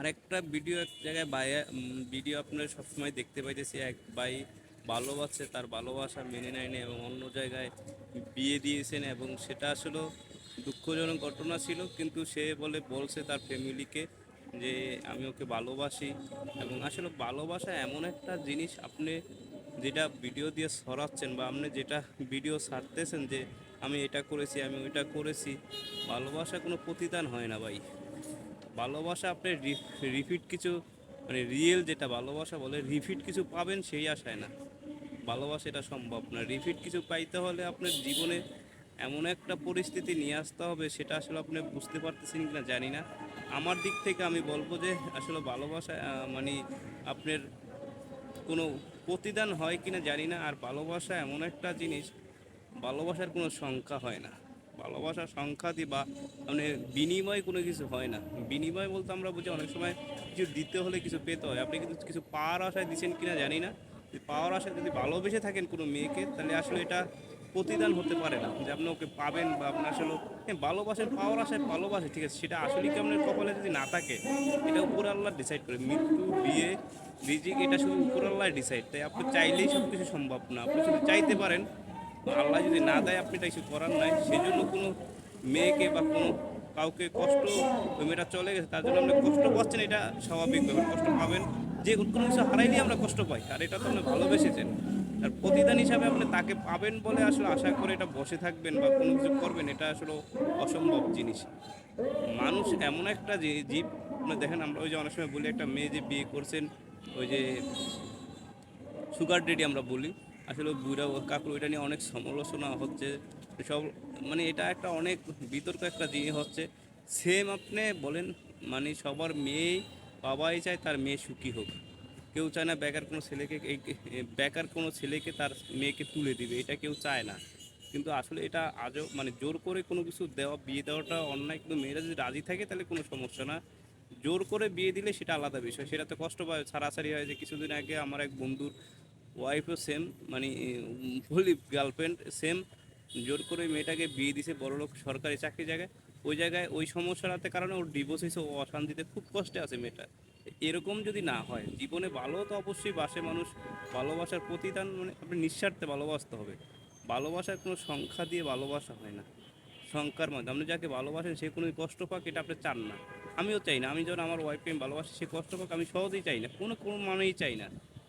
আরেকটা ভিডিও এক জায়গায় বাই ভিডিও আপনারা সবসময় দেখতে পাইতেছি, এক ভাই ভালোবাসে তার ভালোবাসা মেনে নেয়নি এবং অন্য জায়গায় বিয়ে দিয়েছেন এবং সেটা আসলে দুঃখজনক ঘটনা ছিল, কিন্তু সে বলে, বলছে তার ফ্যামিলিকে যে, আমি ওকে ভালোবাসি। এবং আসলে ভালোবাসা এমন একটা জিনিস, আপনি যেটা ভিডিও দিয়ে সরাচ্ছেন বা আপনি যেটা ভিডিও ছাড়তেছেন যে, আমি এটা করেছি, আমি ওইটা করেছি। ভালোবাসা কোনো প্রতিদান হয় না ভাই। ভালোবাসা আপনি রিফিট কিছু মানে রিয়েল যেটা ভালোবাসা বলে রিফিট কিছু পাবেন সেই আশায় না। ভালোবাসা এটা সম্ভব না। রিফিট কিছু পাইতে হলে আপনার জীবনে এমন একটা পরিস্থিতি নিয়ে আসতে হবে, সেটা আসলে আপনি বুঝতে পারতেছেন কি না জানি না। আমার দিক থেকে আমি বলব যে, আসলে ভালোবাসা মানে আপনার কোনো প্রতিদান হয় কিনা জানি না, আর ভালোবাসা এমন একটা জিনিস, ভালোবাসার কোনো সংখ্যা হয় না। ভালোবাসার সংখ্যা দিয়ে বা মানে বিনিময় কোনো কিছু হয় না। বিনিময় বলতে আমরা বুঝি অনেক সময় কিছু দিতে হলে কিছু পেতে হয়। আপনি কিন্তু কিছু পাওয়ার আশায় দিচ্ছেন কিনা জানি না। পাওয়ার আশায় যদি ভালোবেসে থাকেন কোনো মেয়েকে, তাহলে আসলে এটা প্রতিদান হতে পারে না। যে আপনি ওকে পাবেন বা আপনার আসলে ভালোবাসেন, পাওয়ার আশায় ভালোবাসে, ঠিক আছে, সেটা আসলে কি আপনার কপালে যদি না থাকে, এটা উপর আল্লাহ ডিসাইড করে। মৃত্যু, বিয়ে রিজিক এটা শুধু উপর আল্লাহ ডিসাইড তাই আপনি চাইলেই সব কিছু সম্ভব না। আপনি শুধু চাইতে পারেন আল্লাহ যদি না দেয়, আপনি এটা কিছু করার নাই। সেই জন্য কোনো মেয়েকে বা কোনো কাউকে কষ্ট ওই মেয়েটা চলে গেছে, তার জন্য আপনি কষ্ট পাচ্ছেন, এটা স্বাভাবিক ব্যাপার, কষ্ট পাবেন। যে কোনো কিছু হারাইলেই আমরা কষ্ট পাই, আর এটা তো আপনি ভালোবেসেছেন। আর প্রতিদান হিসাবে আপনি তাকে পাবেন বলে আসলে আশা করে এটা বসে থাকবেন বা কোনো কিছু করবেন, এটা আসলে অসম্ভব জিনিস। মানুষ এমন একটা যে জীব, আপনি দেখেন আমরা ওই যে অনেক সময় বলি, একটা মেয়ে যে বিয়ে করছেন, ওই যে সুগার ডেডি আমরা বলি আসলে বুড়া কাকুর ওইটা নিয়ে অনেক সমালোচনা হচ্ছে। সব মানে এটা একটা অনেক বিতর্ক একটা জিনিস হচ্ছে। সেম আপনি বলেন মানে সবার মেয়ে বাবাই চায় তার মেয়ে সুখী হোক। কেউ চায় না বেকার কোনো ছেলেকে, এই বেকার কোনো ছেলেকে তার মেয়েকে তুলে দিবে, এটা কেউ চায় না। কিন্তু আসলে এটা আজও মানে জোর করে কোনো কিছু দেওয়া, বিয়ে দেওয়াটা অন্যায়, কিন্তু মেয়েরা যদি রাজি থাকে তাহলে কোনো সমস্যা না। জোর করে বিয়ে দিলে সেটা আলাদা বিষয়। সেটা তো কষ্ট পায়, ছাড়াছাড়ি হয় যে কিছুদিন আগে আমার এক বন্ধুর ওয়াইফও সেম মানে বলি গার্লফ্রেন্ড সেম জোর করে মেয়েটাকে বিয়ে দিছে বড়লোক সরকারি চাকরি জায়গায়, ওই জায়গায় ওই সমস্যাটাতে কারণে ওর ডিভোর্স হয়েছে, ও অশান্তিতে খুব কষ্টে আছে মেয়েটা। এরকম যদি না হয়, জীবনে ভালো তো অবশ্যই বাসে মানুষ, ভালোবাসার প্রতিদান মানে আপনি নিঃস্বার্থে ভালোবাসতে হবে। ভালোবাসার কোনো সংখ্যা দিয়ে ভালোবাসা হয় না। সংখ্যার মধ্যে, আপনি যাকে ভালোবাসেন, সে কোনো কষ্ট পাক, এটা আপনি চান না। আমিও চাই না, আমি যখন আমার ওয়াইফকে আমি ভালোবাসি, সে কষ্ট পাক, আমি সহজেই চাই না, কোনো কোনো মানেই চাই না।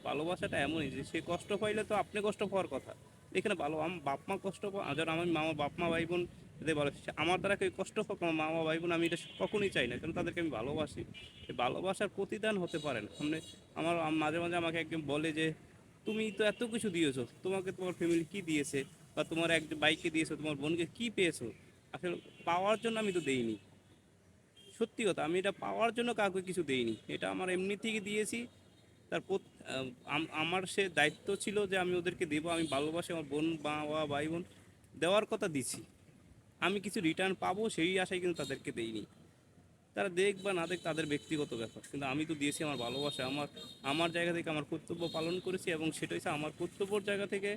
ভালোবাসাটা এমনই যে সে কষ্ট পাইলে তো আপনি কষ্ট পাওয়ার কথা। এখানে ভালো আমার বাপ মা কষ্ট পা যখন আমি মামা বাপ মা ভাই বোন এদের ভালো আমার দ্বারা কেউ কষ্ট পাক, আমার মামা ভাই বোন আমি এটা কখনোই চাই না, কারণ তাদেরকে আমি ভালোবাসি। ভালোবাসার প্রতিদান হতে পারে না। সামনে আমার মাঝে মাঝে আমাকে একজন বলে যে, তুমি তো এত কিছু দিয়েছ, তোমাকে তোমার ফ্যামিলি কি দিয়েছে? বা তোমার এক বাইকে দিয়েছ, তোমার বোনকে কি পেয়েছ? আসলে পাওয়ার জন্য আমি তো দেইনি। সত্যি কথা, আমি এটা পাওয়ার জন্য কাউকে কিছু দেইনি। এটা আমার এমনি থেকে দিয়েছি তার আমার সে দায়িত্ব ছিল যে আমি ওদেরকে দেবো, আমি ভালোবাসি আমার বোন বাবা, ভাই, বোন। দেওয়ার কথা দিছি আমি কিছু রিটার্ন পাবো সেই আশায় কিন্তু তাদেরকে দেইনি। তারা দেখ বা না দেখ, তাদের ব্যক্তিগত ব্যাপার। কিন্তু আমি তো দিয়েছি আমার ভালোবাসা। আমার আমার জায়গা থেকে আমার কর্তব্য পালন করেছি এবং সেটাই হচ্ছে আমার কর্তব্যর জায়গা থেকে